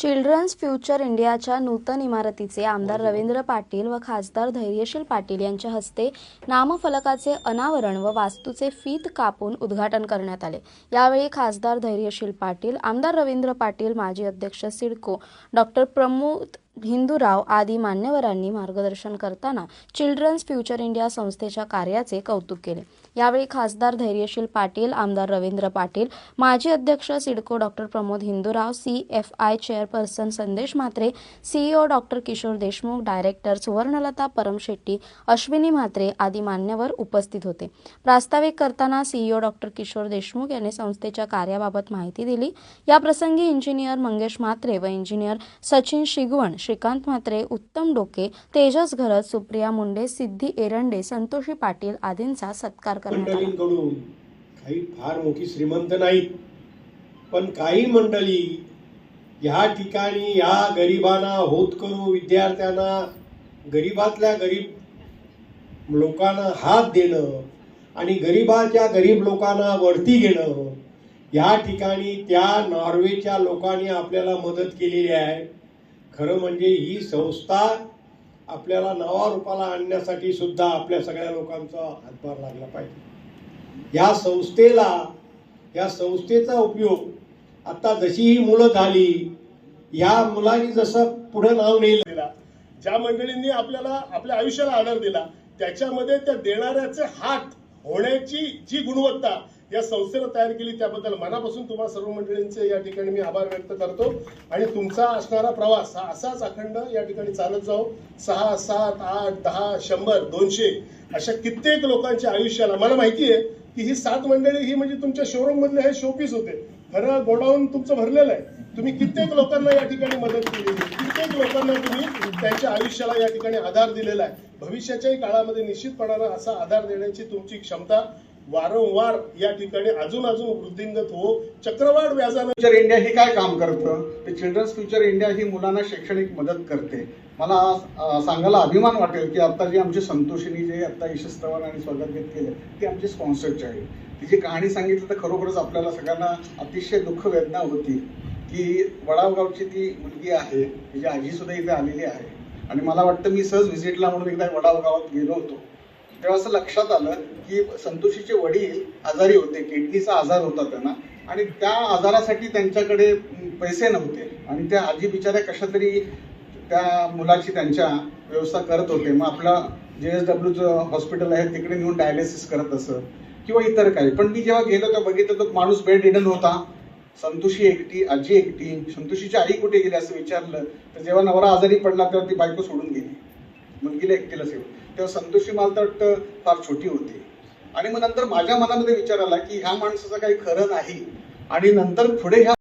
Children's future इंडियाच्या नूतन इमारतीचे आमदार रवींद्र पाटील व खासदार धैर्यशील पाटील यांच्या हस्ते नामफलकाचे अनावरण व वास्तूचे फीत कापून उद्घाटन करण्यात आले. यावेळी खासदार धैर्यशील पाटील आमदार रवींद्र पाटील माजी अध्यक्ष सिडको डॉक्टर प्रमोद हिंदूराव आदी मान्यवरांनी मार्गदर्शन करताना चिल्ड्रन्स फ्युचर इंडिया संस्थेच्या कार्याचे कौतुक केले. यावेळी खासदार धैर्यशील पाटील आमदार रवींद्र पाटील माजी अध्यक्ष CIDCO doctor Pramod Hindurao C F I chairperson Sandesh Mhatre CEO doctor Kishor Deshmukh director Suvarnalata Paramshetti Ashwini Mhatre आदी मान्यवर उपस्थित होते. प्रास्ताविक करताना सीईओ डॉक्टर किशोर देशमुख यांनी संस्थेच्या कार्याबाबत माहिती दिली. याप्रसंगी इंजिनियर मंगेश म्हात्रे व इंजिनियर सचिन शिगवण श्रीकांत म्हात्रे उत्तम डोके तेजस घरत सुप्रिया मुंडे सिद्धी एरंडे संतोषी पाटील आदींचा सत्कार करण्यात आला. मंडळींकडून काही फार मोठी श्रीमंत नाही पण काही मंडळी या ठिकाणी या गरिबांना होत करू विद्यार्थ्यांना गरिबातल्या गरीब लोकांना हात देणं आणि गरिबाच्या गरीब लोकांना वरती घेणं या ठिकाणी त्या नॉर्वेच्या लोकांनी आपल्याला मदत केलेली आहे. खरं म्हणजे ही संस्था आपल्याला नावारूपाला आणण्यासाठी सुद्धा आपल्या सगळ्या लोकांचा हातभार लागला पाहिजे. या संस्थेला या संस्थेचा उपयोग आता जशी ही मुलं झाली या मुलांनी जसं पुढे नाव नेलं दिला ज्या मंडळींनी आपल्याला आपल्या आयुष्याला आधार दिला त्याच्यामध्ये त्या देणाऱ्याचे हात होण्याची जी गुणवत्ता या संस्थेनं तयार केली त्याबद्दल मनापासून तुम्हाला सर्व मंडळींचे या ठिकाणी मी आभार व्यक्त करतो. आणि तुमचा असणारा प्रवास हा असाच अखंड या ठिकाणी चालत जाऊ सहा सात आठ दहा शंभर दोनशे अशा कित्येक लोकांच्या आयुष्याला. मला माहिती आहे की ही सात मंडळी ही म्हणजे तुमच्या शोरूम मधले हे शोपीस होते. खरं गोडाऊन तुमचं भरलेलं आहे. तुम्ही कित्येक लोकांना या ठिकाणी मदत केली. कित्येक लोकांना तुम्ही त्यांच्या आयुष्याला या ठिकाणी आधार दिलेला आहे. भविष्याच्याही काळामध्ये निश्चितपणानं असा आधार देण्याची तुमची क्षमता वारंवार या ठिकाणी अजून अजून वृद्धिंगत हो. चक्रवाढ व्याजानं फ्युचर इंडिया हे काय काम करतं? ते चिल्ड्रन्स फ्युचर इंडिया ही मुलांना शैक्षणिक मदत करते. मला अं, सांगायला अभिमान वाटेल की आता जी आमची संतोषिनी जे आता यशस्तवन आणि स्वागत केलं ती आमची स्पॉन्सरची आहे. तिची कहाणी सांगितलं तर खरोखरच आपल्याला सगळ्यांना अतिशय दुःख वेदना होती की वडावगावची ती मुलगी आहे तिची आजी सुद्धा इथे आलेली आहे. आणि मला वाटतं मी सहज व्हिजिटला म्हणून एकदा वडाव गावात गेलो होतो. तेव्हा असं लक्षात आलं की संतोषीचे वडील आजारी होते किडनीचा आजार होता त्यांना. आणि त्या आजारासाठी त्यांच्याकडे पैसे नव्हते. आणि त्या आजी बिचाऱ्या कशा तरी त्या मुलाची त्यांच्या व्यवस्था करत होते. मग आपलं जे एस डब्ल्यूचं हॉस्पिटल आहे तिकडे नेऊन डायलिसिस करत असत किंवा इतर काही. पण मी जेव्हा गेलो तेव्हा बघितलं तर माणूस बेड रिडन होता. संतोषी एकटी आजी एकटी संतोषीची आई कुठे गेली असं विचारलं. तर जेव्हा नवरा आजारी पडला तेव्हा ती बायको सोडून गेली. मुलगीला एकटीला सेव तेव्हा संतोषी मला तर वाटतं फार छोटी होती. आणि मग नंतर माझ्या मनामध्ये विचार आला की ह्या माणसाचं काही खरं नाही. आणि नंतर पुढे ह्या